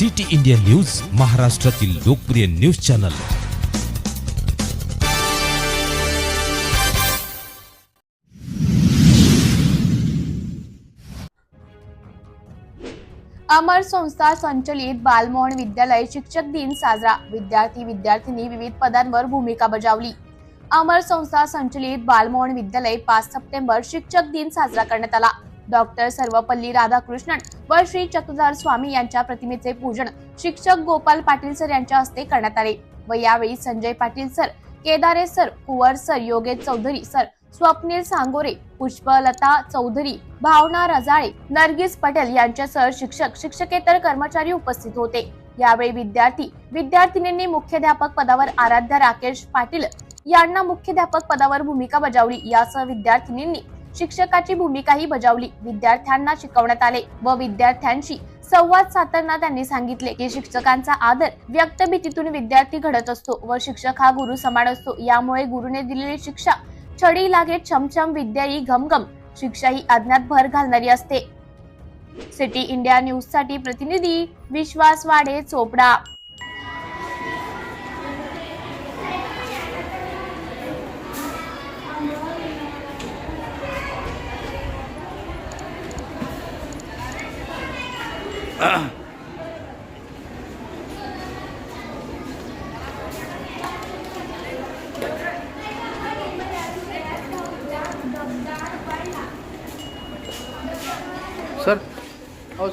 City India news महाराष्ट्रातील लोकप्रिय news channel. अमर संस्था संचलित बालमोहन विद्यालय शिक्षक दिन साजरा. विद्यार्थी विद्यार्थिनी विविध पदांवर भूमिका बजावली. अमर संस्था संचलित बालमोहन विद्यालय पाच सप्टेंबर शिक्षक दिन साजरा करण्यात आला. डॉक्टर सर्वपल्ली राधाकृष्णन व श्री चक्रधर स्वामी यांच्या प्रतिमेचे पूजन शिक्षक गोपाल पाटील सर यांच्या हस्ते करण्यात आले व यावेळी Sanjay Patil sir Kedare sir Kunwar sir Yogesh Chaudhari sir Swapnil Sangore Pushpalata Chaudhari Bhavana Rajale Nargis Patel यांच्यासह शिक्षक शिक्षकेतर कर्मचारी उपस्थित होते. यावेळी विद्यार्थी विद्यार्थिनींनी मुख्याध्यापक पदावर आराध्या राकेश पाटील यांना मुख्याध्यापक पदावर भूमिका बजावली. यासह विद्यार्थिनींनी शिक्षकाची भूमिकाही बजावली. विद्यार्थ्यांना शिकवण्यात आले व विद्यार्थ्यांशी संवाद साधताना त्यांनी सांगितले की शिक्षकांचा आदर व्यक्त भीतीतून विद्यार्थी घडत असतो व शिक्षक हा गुरु समान असतो. यामुळे गुरुने दिलेली शिक्षा छडी लागे छमछम विद्या ही घमघम शिक्षा ही अज्ञात भर घालणारी असते. सिटी इंडिया न्यूजसाठी प्रतिनिधी विश्वास वाडे चोपडा. सर हो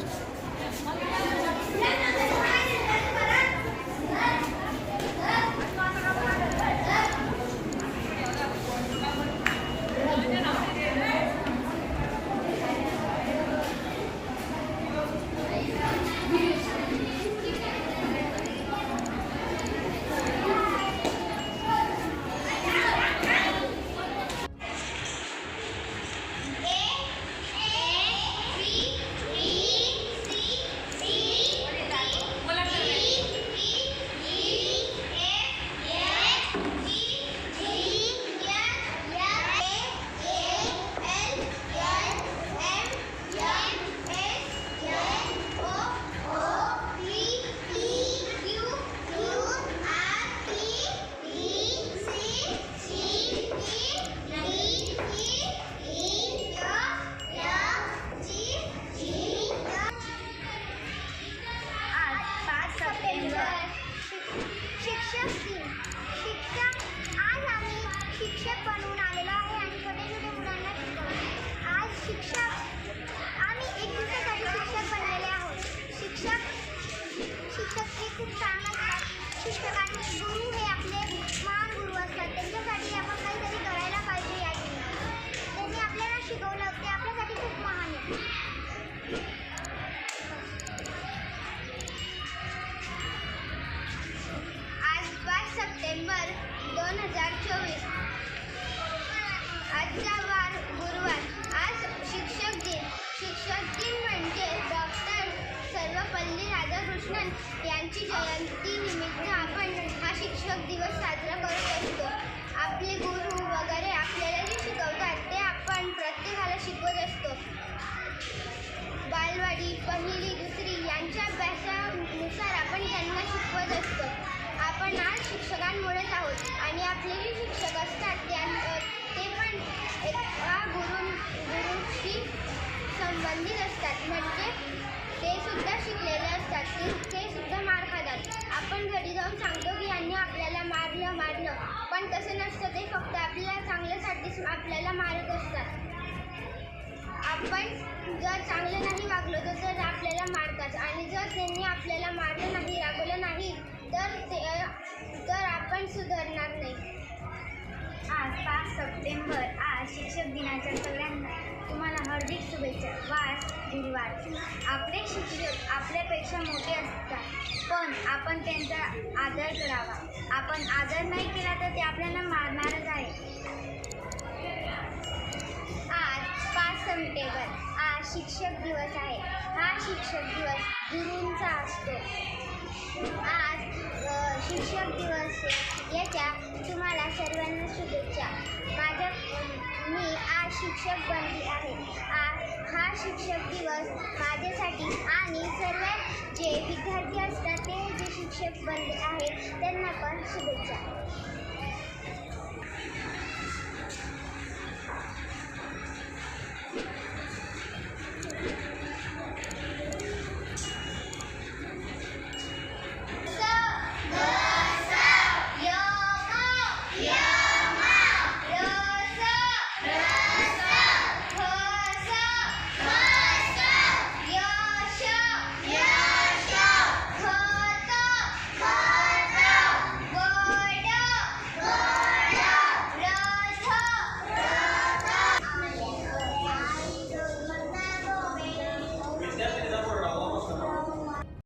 你可把你输入。शिक्षक असतात त्यां ते पण एका गुरु गुरुशी संबंधित असतात. म्हणजे ते सुद्धा शिकलेले असतात. ते ते सुद्धा मार खातात. आपण घरी जाऊन सांगतो की यांनी आपल्याला मारलं मारलं. पण तसं नसतं. ते फक्त आपल्या चांगल्यासाठीच आपल्याला मारत असतात. आपण जर चांगलं नाही वागलो तर तर आपल्याला मारतात. आणि जर त्यांनी आपल्याला मारलं नाही रागवलं नाही तर ते सप्टेंबर आज शिक्षक दिनाच्या सगळ्यांना तुम्हाला हार्दिक शुभेच्छा वास गुरुवार आपले शिक्षक आपल्यापेक्षा मोठे असतात पण आपण त्यांचा आदर करावा. आपण आदर नाही केला तर ते आपल्याला मारणारच आहे आज पाच सप्टेंबर आज शिक्षक दिवस आहे. हा शिक्षक दिवस गुरूंचा असतो. आज शिक्षक दिवस याच्या तुम्हाला सर्वांना शुभेच्छा. माझ्या मी आज शिक्षक बनली आहे. आ हा शिक्षक दिवस माझ्यासाठी आणि सर्व जे विद्यार्थी असतात ते जे शिक्षक बनले आहेत त्यांना पण शुभेच्छा.